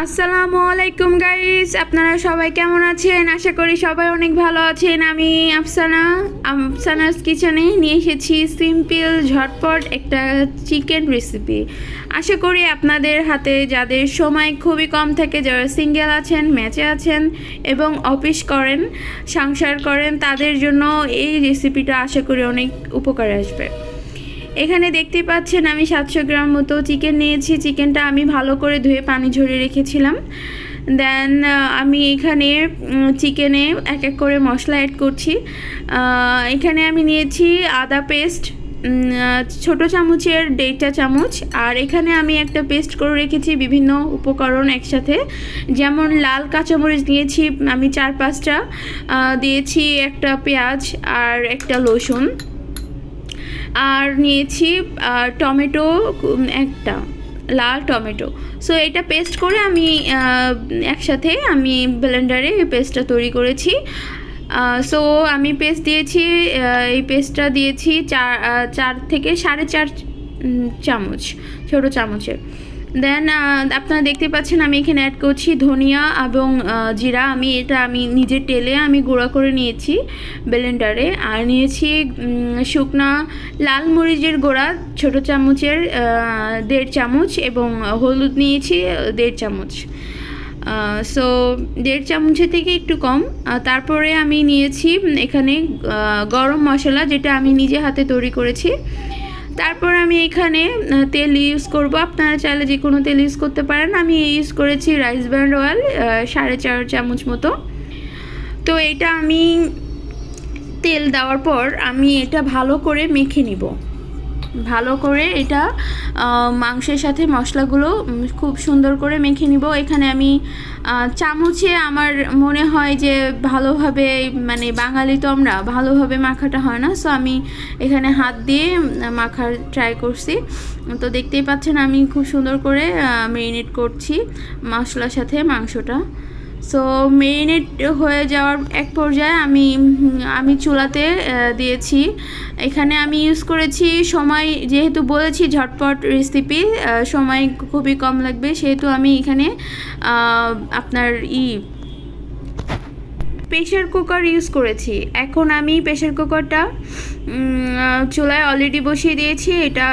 আসসালামু আলাইকুম গাইস আপনারা সবাই কেমন আছেন? আশা করি সবাই অনেক ভালো আছেন। আমি আফসানা আফসানাস কিচেনে নিয়ে এসেছি সিম্পল, ঝটপট একটা চিকেন রেসিপি আশা করি আপনাদের হাতে যাদের সময় খুবই কম থাকে, যারা সিঙ্গেল আছেন ম্যাচে আছেন এবং অফিস করেন, সংসার করেন, তাদের জন্য এই রেসিপিটা আশা করি অনেক উপকারে আসবে। এখানে দেখতে পাচ্ছেন আমি সাতশো গ্রাম মতো চিকেন নিয়েছি। চিকেনটা আমি ভালো করে ধুয়ে পানি ঝরিয়ে রেখেছিলাম। দেন আমি এখানে চিকেনে এক এক করে মশলা অ্যাড করছি। এখানে আমি নিয়েছি আদা পেস্ট ছোট চামচের দেড়টা চামচ। আর এখানে আমি একটা পেস্ট করে রেখেছি বিভিন্ন উপকরণ একসাথে। যেমন লাল কাঁচামরিচ নিয়েছি আমি চার পাঁচটা। দিয়েছি একটা পেঁয়াজ আর একটা রসুন। আর নিয়েছি টমেটো একটা, লাল টমেটো। সো এটা পেস্ট করে আমি একসাথে আমি ব্লেন্ডারে এই পেস্টটা তৈরি করেছি। সো আমি পেস্ট দিয়েছি এই পেস্টটা দিয়েছি চার চার থেকে সাড়ে চার চামচ, ছোটো চামচের। দেন আপনারা দেখতে পাচ্ছেন আমি এখানে অ্যাড করছি ধনিয়া এবং জিরা। আমি এটা আমি নিজের তেলে আমি গুঁড়া করে নিয়েছি ব্লেন্ডারে আর নিয়েছি শুকনা লাল মরিচের গুঁড়া, ছোটো চামচের দেড় চামচ এবং হলুদ নিয়েছি, দেড় চামচ। সো দেড় চামচের থেকে একটু কম। তারপরে আমি নিয়েছি এখানে গরম মশলা যেটা আমি নিজে হাতে তৈরি করেছি। তারপর আমি এখানে তেল ইউজ করব। আপনারা চাইলে যে কোনো তেল ইউজ করতে পারেন। আমি ইউজ করেছি রাইস ব্র্যান্ড অয়েল সাড়ে চার চামচ মতো। তো এটা আমি তেল দেওয়ার পর আমি এটা ভালো করে মেখে নিব। ভালো করে এটা মাংসের সাথে মশলাগুলো খুব সুন্দর করে মেখে নিব। এখানে আমি চামচে আমার মনে হয় যে ভালোভাবে মানে বাঙালি তো আমরা, ভালোভাবে মাখাটা হয় না। সো আমি এখানে হাত দিয়ে মাখার ট্রাই করছি। তো দেখতেই পাচ্ছেন আমি খুব সুন্দর করে মেরিনেট করছি মশলার সাথে মাংসটা। সো মেরিনেট হয়ে যাওয়ার এক পর্যায়ে আমি আমি চুলাতে দিয়েছি। এখানে আমি ইউজ করেছি সময়, যেহেতু বলেছি ঝটপট রেসিপি সময় খুবই কম লাগবে, সেহেতু আমি এখানে আপনার ই প্রেশার কুকার ইউজ করেছি। এখন আমি প্রেশার কুকারটা চুলায় অলরেডি বসিয়ে দিয়েছি। এটা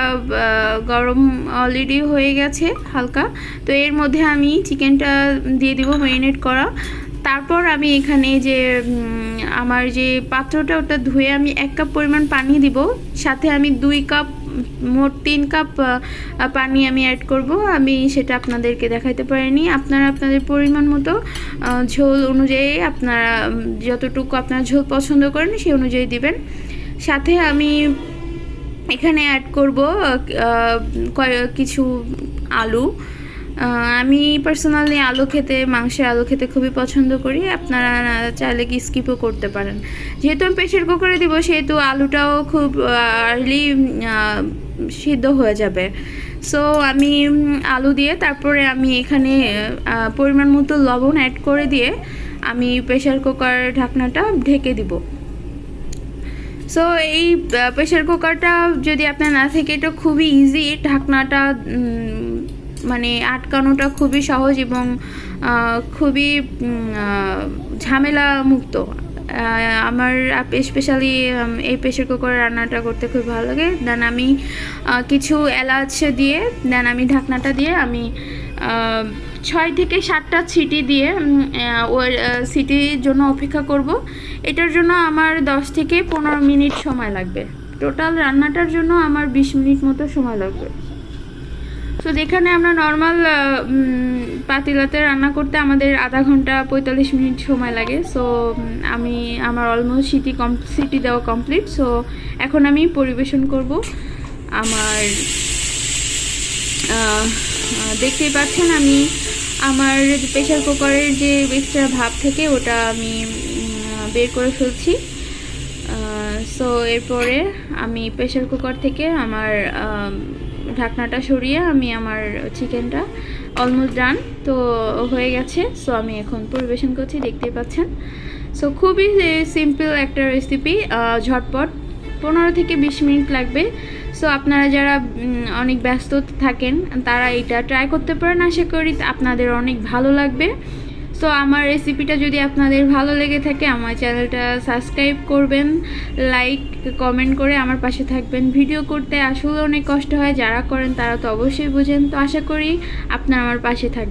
গরম অলরেডি হয়ে গেছে হালকা। তো এর মধ্যে আমি চিকেনটা দিয়ে দিব ম্যারিনেট করা। তারপর আমি এখানে যে আমার যে পাত্রটা, ওটা ধুয়ে আমি এক কাপ পরিমাণ পানি দিব। সাথে আমি দুই কাপ মোট তিন কাপ পানি আমি অ্যাড করব। আমি সেটা আপনাদেরকে দেখাইতে পারিনি। আপনারা আপনাদের পরিমাণ মতো ঝোল অনুযায়ী আপনারা যতটুকু আপনারা ঝোল পছন্দ করেন সেই অনুযায়ী দিবেন। সাথে আমি এখানে অ্যাড করব কিছু আলু। আমি পার্সোনালি আলু খেতে, মাংসের আলু খেতে খুবই পছন্দ করি। আপনারা চাইলে কি স্কিপও করতে পারেন। যেহেতু আমি প্রেশার কুকারে দিব, সেহেতু আলুটাও খুব আর্লি সিদ্ধ হয়ে যাবে। সো আমি আলু দিয়ে তারপরে আমি এখানে পরিমাণ মতো লবণ অ্যাড করে দিয়ে আমি প্রেশার কুকার ঢাকনাটা ঢেকে দিব। সো এই প্রেশার কুকারটা যদি আপনার না থাকে, এটা খুবই ইজি ঢাকনাটা মানে আটকানোটা খুবই সহজ এবং খুবই ঝামেলা মুক্ত আমার স্পেশালি এই প্রেশার কুকার রান্নাটা করতে খুব ভালো লাগে। দেন আমি কিছু এলাচ দিয়ে দেন আমি ঢাকনাটা দিয়ে আমি ছয় থেকে সাতটা সিটি দিয়ে ওই সিটির জন্য অপেক্ষা করব। এটার জন্য আমার দশ থেকে পনেরো মিনিট সময় লাগবে। টোটাল রান্নাটার জন্য আমার বিশ মিনিট মতো সময় লাগবে। তো যেখানে আমরা নর্মাল পাতিলাতে রান্না করতে আমাদের আধা ঘণ্টা পঁয়তাল্লিশ মিনিট সময় লাগে। সো আমি আমার অলমোস্ট সিটি কম সিটি দেওয়া কমপ্লিট সো এখন আমি পরিবেশন করব আমার দেখতেই পাচ্ছেন আমি আমার প্রেশার কুকারের যে এক্সট্রা ভাব থেকে ওটা আমি বের করে ফেলছি। সো এরপরে আমি প্রেশার কুকার থেকে আমার আম, ঢাকনাটা সরিয়ে আমি আমার চিকেনটা অলমোস্ট ডান তো হয়ে গেছে। সো আমি এখন পরিবেশন করছি, দেখতেই পাচ্ছেন। সো খুবই সিম্পল একটা রেসিপি ঝটপট। পনেরো থেকে বিশ মিনিট লাগবে। সো আপনারা যারা অনেক ব্যস্ত থাকেন, তারা এটা ট্রাই করতে পারেন। আশা করি আপনাদের অনেক ভালো লাগবে। সো আমার রেসিপিটা যদি আপনাদের ভালো লেগে থাকে, আমার চ্যানেলটা সাবস্ক্রাইব করবেন লাইক কমেন্ট করে আমার পাশে থাকবেন। ভিডিও করতে আসলে অনেক কষ্ট হয়, যারা করেন তারা তো অবশ্যই বুঝেন। তো আশা করি আপনারা আমার পাশে থাকবেন।